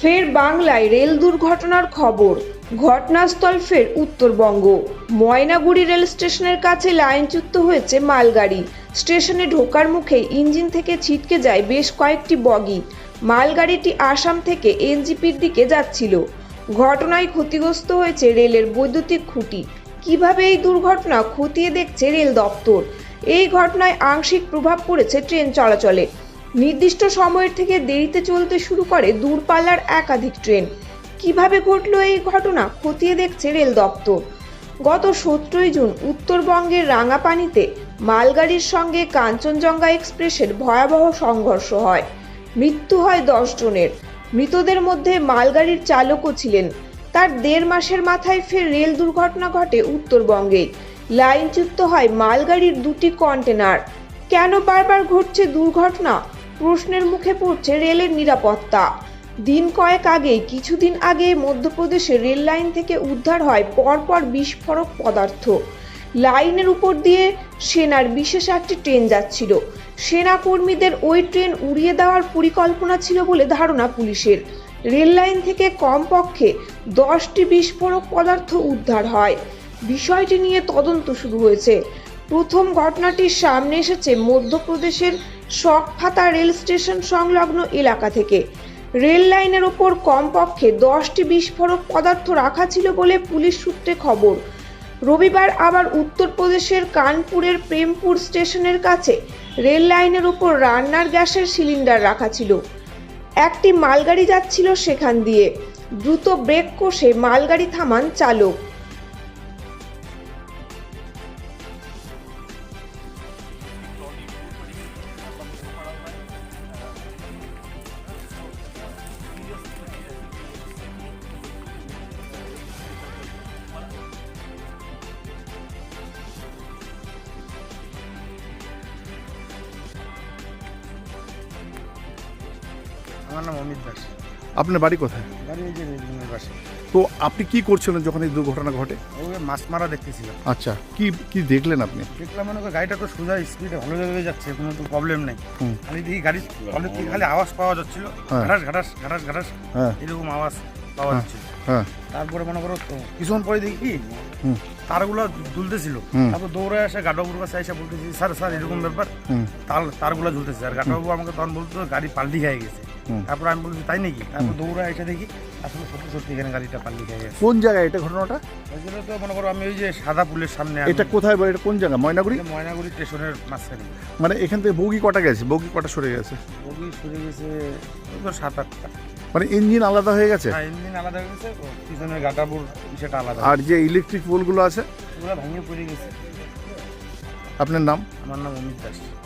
ফের বাংলায় রেল দুর্ঘটনার খবর। ঘটনাস্থল ফের উত্তরবঙ্গ। ময়নাগুড়ি রেল স্টেশনের কাছে লাইনচ্যুত হয়েছে মালগাড়ি। স্টেশনে ঢোকার মুখে ইঞ্জিন থেকে ছিটকে যায় বেশ কয়েকটি বগি। মালগাড়িটি আসাম থেকে এনজিপির দিকে যাচ্ছিল। ঘটনায় ক্ষতিগ্রস্ত হয়েছে রেলের বৈদ্যুতিক খুঁটি। কীভাবে এই দুর্ঘটনা খতিয়ে দেখছে রেল দপ্তর? এই ঘটনায় আংশিক প্রভাব পড়েছে ট্রেন চলাচলে। নির্দিষ্ট সময়ের থেকে দেরিতে চলতে শুরু করে দূরপাল্লার একাধিক ট্রেন। কীভাবে ঘটল এই ঘটনা খতিয়ে দেখছে রেল দপ্তর। গত সতেরোই জুন উত্তরবঙ্গের রাঙাপানিতে মালগাড়ির সঙ্গে কাঞ্চনজঙ্ঘা এক্সপ্রেসের ভয়াবহ সংঘর্ষ হয়। মৃত্যু হয় দশ জনের। মৃতদের মধ্যে মালগাড়ির চালকও ছিলেন। তার দেড় মাসের মাথায় ফের রেল দুর্ঘটনা ঘটে উত্তরবঙ্গে। লাইনচ্যুত হয় মালগাড়ির দুটি কন্টেনার কেন বারবার ঘটছে দুর্ঘটনা? প্রশ্নের মুখে পড়ছে রেলের নিরাপত্তা। দিন কয়েক আগেই, কিছুদিন আগে মধ্যপ্রদেশে রেল লাইন থেকে উদ্ধার হয় পরপর বিস্ফোরক পদার্থ। লাইনের উপর দিয়ে সেনার বিশেষ একটি ট্রেন যাচ্ছিল। সেনা কর্মীদের ওই ট্রেন উড়িয়ে দেওয়ার পরিকল্পনা ছিল বলে ধারণা পুলিশের। রেল লাইন থেকে কমপক্ষে দশটি বিস্ফোরক পদার্থ উদ্ধার হয়। বিষয়টি নিয়ে তদন্ত শুরু হয়েছে। প্রথম ঘটনাটির সামনে এসেছে মধ্যপ্রদেশের শকফাতা রেল স্টেশন সংলগ্ন এলাকা থেকে। রেল লাইনের ওপর কমপক্ষে দশটি বিস্ফোরক পদার্থ রাখা ছিল বলে পুলিশ সূত্রে খবর। রবিবার আবার উত্তরপ্রদেশের কানপুরের প্রেমপুর স্টেশনের কাছে রেল লাইনের ওপর রান্নার গ্যাসের সিলিন্ডার রাখা ছিল। একটি মালগাড়ি যাচ্ছিল সেখান দিয়ে। দ্রুত ব্রেক কষে মালগাড়ি থামান চালক। আমার নাম অমিত দাস। আপনার বাড়ি কোথায়? বাড়ি এই যে পাশে। তো আপনি কি করছিলেন যখন এই দুর্ঘটনা ঘটে? ওকে মাছ মারা দেখতেছিলাম। আচ্ছা কি কি দেখলেন আপনি? দেখলাম মনে করি গাড়িটা তো সোজা স্পিডে ভালো জায়গায় যাচ্ছে কোনো তো প্রবলেম নেই। খালি দেখি গাড়ি অনেক খালি আওয়াজ পাওয়া যাচ্ছিল? হ্যাঁ। ঘাটাস ঘাটাস ঘাটাস ঘাটাস হ্যাঁ। এরকম আওয়াজ পাওয়া হ্যাঁ। যাচ্ছিল। হ্যাঁ। তারপরে মনে করো কিছুক্ষণ পরে দেখি তারগুলো দুলতেছিল। তারপর দৌড়ে এসে গাডবাবুর কাছে এসে বলতেছি স্যার স্যার এরকম ব্যাপার। তার তারগুলো ঝুলতেছে আর গাডবাবু আমাকে তখন বলতো গাড়ি পাল্টি খেয়ে গেছে। তারপর আমি বলছি তাই নাকি? তারপর দৌড়ে এসে দেখি আসলে সত্যি সত্যি এখানে গাড়িটা পাল্টি খেয়ে গেছে। কোন জায়গায় এটা ঘটনাটা? জন্য তো মনে করো আমি ওই যে সাদা পুলের সামনে এটা কোথায় বলে এটা কোন জায়গা? ময়নাগুড়ি? ময়নাগুড়ি স্টেশনের মাঝখানে। মানে এখান থেকে বগি কটা গেছে? বগি কটা সরে গেছে? বগি সরে গেছে সাত আটটা। মানে ইঞ্জিন আলাদা হয়ে গেছে? হ্যাঁ ইঞ্জিন আলাদা হয়ে গেছে পিছনের গাটাপুর সেটা আলাদা। আর যে ইলেকট্রিক পোলগুলো আছে ওগুলো ভেঙে পড়ে গেছে। আপনার নাম? আমার নাম অমিত দাস।